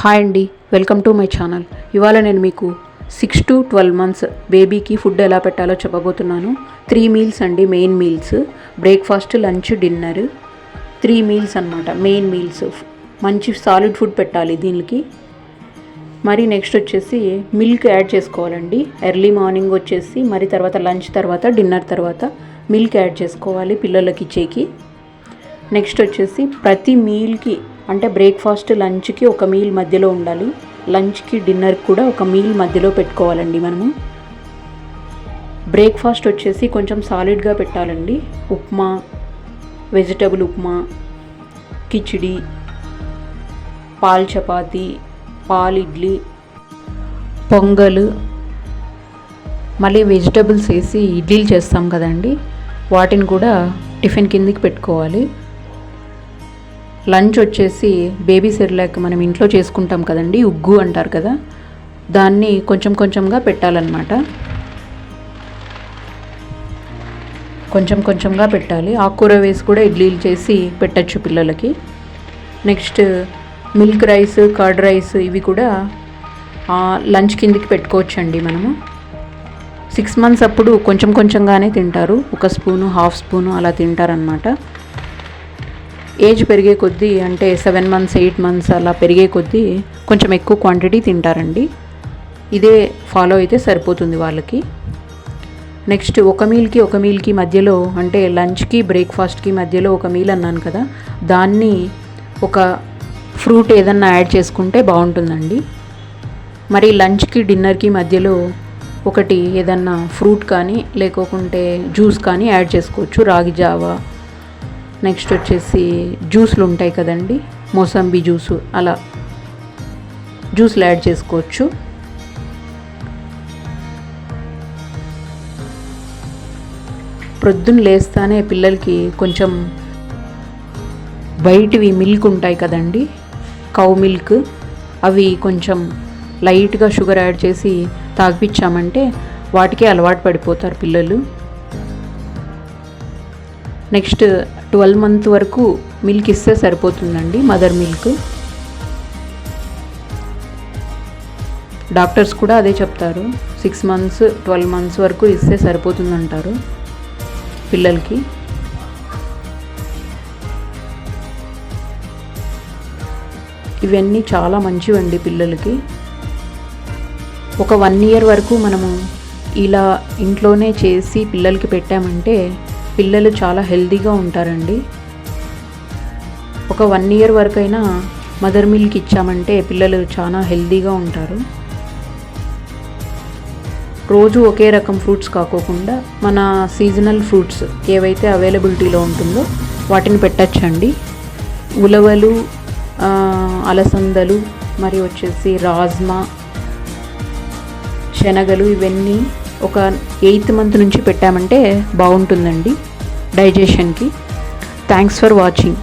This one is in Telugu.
హాయ్ అండి వెల్కమ్ టు మై ఛానల్. ఇవాళ నేను మీకు సిక్స్ టు ట్వెల్వ్ మంత్స్ బేబీకి ఫుడ్ ఎలా పెట్టాలో చెప్పబోతున్నాను. త్రీ మీల్స్ అండి main meals breakfast lunch dinner three meals అన్నమాట మెయిన్ మీల్స్ మంచి సాలిడ్ ఫుడ్ పెట్టాలి దీనికి. మరి నెక్స్ట్ వచ్చేసి మిల్క్ యాడ్ చేసుకోవాలండి. ఎర్లీ మార్నింగ్ వచ్చేసి మరి తర్వాత లంచ్ తర్వాత డిన్నర్ తర్వాత మిల్క్ యాడ్ చేసుకోవాలి పిల్లలకి ఇచ్చేకి. నెక్స్ట్ వచ్చేసి ప్రతి మీల్కి అంటే బ్రేక్ఫాస్ట్ లంచ్కి ఒక మీల్ మధ్యలో ఉండాలి. లంచ్కి డిన్నర్ కూడా ఒక మీల్ మధ్యలో పెట్టుకోవాలండి మనము. బ్రేక్ఫాస్ట్ వచ్చేసి కొంచెం సాలిడ్గా పెట్టాలండి. ఉప్మా వెజిటబుల్ ఉప్మా కిచిడి పాల్ చపాతి పాల్ ఇడ్లీ పొంగల్ మళ్ళీ వెజిటబుల్స్ వేసి ఇడ్లీలు చేస్తాం కదండి. వాటిని కూడా టిఫిన్ కిందికి పెట్టుకోవాలి. లంచ్ వచ్చేసి బేబీ సెర్లాక్ మనం ఇంట్లో చేసుకుంటాం కదండి ఉగ్గు అంటారు కదా. దాన్ని కొంచెం కొంచెంగా పెట్టాలన్నమాట. కొంచెం కొంచెంగా పెట్టాలి. ఆకుకూర వేసి కూడా ఇడ్లీలు చేసి పెట్టచ్చు పిల్లలకి. Next milk rice curd rice ఇవి కూడా లంచ్ కిందికి పెట్టుకోవచ్చండి మనము. సిక్స్ మంత్స్ అప్పుడు కొంచెం కొంచెంగానే తింటారు. ఒక స్పూను హాఫ్ స్పూను అలా తింటారనమాట ఏజ్ పెరిగే కొద్దీ అంటే సెవెన్ మంత్స్ ఎయిట్ మంత్స్ అలా పెరిగే కొద్దీ కొంచెం ఎక్కువ క్వాంటిటీ తింటారండి. ఇదే ఫాలో అయితే సరిపోతుంది వాళ్ళకి. నెక్స్ట్ ఒక మీల్కి ఒక మీల్కి మధ్యలో అంటే లంచ్కి బ్రేక్ఫాస్ట్కి మధ్యలో ఒక మీల్ అన్నాను కదా దాన్ని ఒక ఫ్రూట్ ఏదన్నా యాడ్ చేసుకుంటే బాగుంటుందండి. మరి లంచ్కి డిన్నర్కి మధ్యలో ఒకటి ఏదన్నా ఫ్రూట్ కానీ లేకోకుంటే జ్యూస్ కానీ యాడ్ చేసుకోవచ్చు రాగి జావా నెక్స్ట్ వచ్చేసి జ్యూస్లు ఉంటాయి కదండి. మోసంబి జ్యూసు అలా జ్యూస్లు యాడ్ చేసుకోవచ్చు. ప్రొద్దున లేస్తానే పిల్లలకి కొంచెం బయటివి మిల్క్ ఉంటాయి కదండి. కౌ మిల్క్ అవి కొంచెం లైట్గా షుగర్ యాడ్ చేసి తాగిపించామంటే వాటికే అలవాటు పడిపోతారు పిల్లలు. నెక్స్ట్ ట్వెల్వ్ మంత్ వరకు మిల్క్ ఇస్తే సరిపోతుందండి మదర్ మిల్క్. డాక్టర్స్ కూడా అదే చెప్తారు సిక్స్ మంత్స్ ట్వెల్వ్ మంత్స్ వరకు ఇస్తే సరిపోతుందంటారు పిల్లలకి. ఇవన్నీ చాలా మంచివండి పిల్లలకి. ఒక వన్ ఇయర్ వరకు మనము ఇలా ఇంట్లోనే చేసి పిల్లలకి పెట్టామంటే పిల్లలు చాలా హెల్దీగా ఉంటారండి. ఒక వన్ ఇయర్ వరకైనా మదర్ మిల్క్ ఇచ్చామంటే పిల్లలు చాలా హెల్తీగా ఉంటారు. రోజు ఒకే రకం ఫ్రూట్స్ కాకోకుండా మన సీజనల్ ఫ్రూట్స్ ఏవైతే అవైలబిలిటీలో ఉంటుందో వాటిని పెట్టచ్చండి. ఉలవలు అలసందలు మరి వచ్చేసి రాజ్మా శనగలు ఇవన్నీ ఒక ఎయిత్ మంత్ నుంచి పెట్టామంటే బాగుంటుందండి డైజెషన్కి. Thanks for watching